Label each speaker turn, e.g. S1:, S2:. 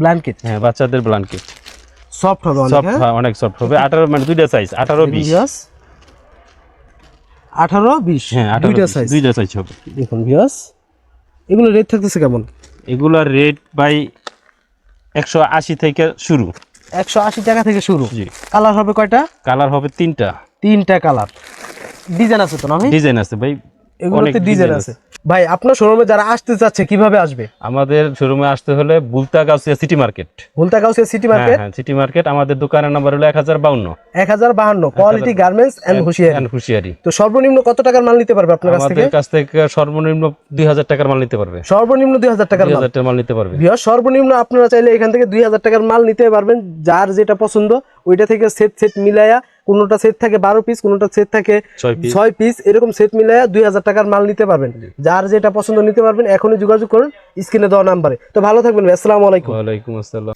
S1: Blanket
S2: হ্যাঁ বাচ্চাদের blanket
S1: soft হবে অনেক
S2: সফট
S1: হ্যাঁ?
S2: অনেক সফট হবে। আঠারো মানে দুইটা সাইজ আঠারো বিশ।
S1: ভিউয়ার্স আঠারো বিশ?
S2: হ্যাঁ
S1: দুইটা সাইজ
S2: দুইটা সাইজ হবে।
S1: দেখুন ভিউয়ার্স এগুলো রেট থাকতেছে কেমন?
S2: এগুলার রেট বাই একশো আশি থেকে শুরু।
S1: একশো আশি টাকা থেকে শুরু।
S2: জি।
S1: কালার হবে কয়টা?
S2: কালার হবে তিনটা।
S1: তিনটা কালার ডিজাইন আছে তো না ভাই?
S2: ডিজাইন আছে ভাই।
S1: এগুলোতে
S2: অনেক
S1: ডিজাইন আছে। ভাই আপনার শোরুমে যারা আসতে চাচ্ছে কীভাবে আসবে?
S2: আমাদের শোরুমে আসতে হলে Bhulta Gausia city market
S1: Bhulta Gausia city
S2: হ্যাঁ
S1: মার্কেট
S2: হ্যাঁ সিটি মার্কেট আমাদের দোকানের নাম্বার হলো এক হাজার বাউন্ন।
S1: এক হাজার বাহান্ন কোয়ালিটি গার্মেন্টস এন্ড হুশিয়ারি
S2: হুশিয়ারি
S1: তো সর্বনিম্ন কত টাকার মাল নিতে পারবে আপনার কাছ থেকে?
S2: আমাদের কাছ থেকে সর্বনিম্ন দুই হাজার টাকার মাল নিতে পারবে।
S1: সর্বনিম্ন দুই হাজার টাকার
S2: দুই
S1: মাল
S2: মাল নিতে পারবে।
S1: ভিওর সর্বনিম্ন আপনারা চাইলে এখান থেকে দুই হাজার টাকার মাল নিতে পারবেন। যার যেটা পছন্দ ওইটা থেকে সেট সেট মিলায়া কোনোটা সেট থাকে বারো পিস কোনটা সেট থাকে
S2: ছয় পিস
S1: এরকম সেট মিলে দুই হাজার টাকার মাল নিতে পারবেন। যার যেটা পছন্দ নিতে পারবেন এখনই যোগাযোগ করুন স্ক্রিনে দেওয়া নাম্বারে। তো ভালো থাকবেন আসসালামাইকুম আসসালামু আলাইকুম।
S2: ওয়ালাইকুম আসসালাম।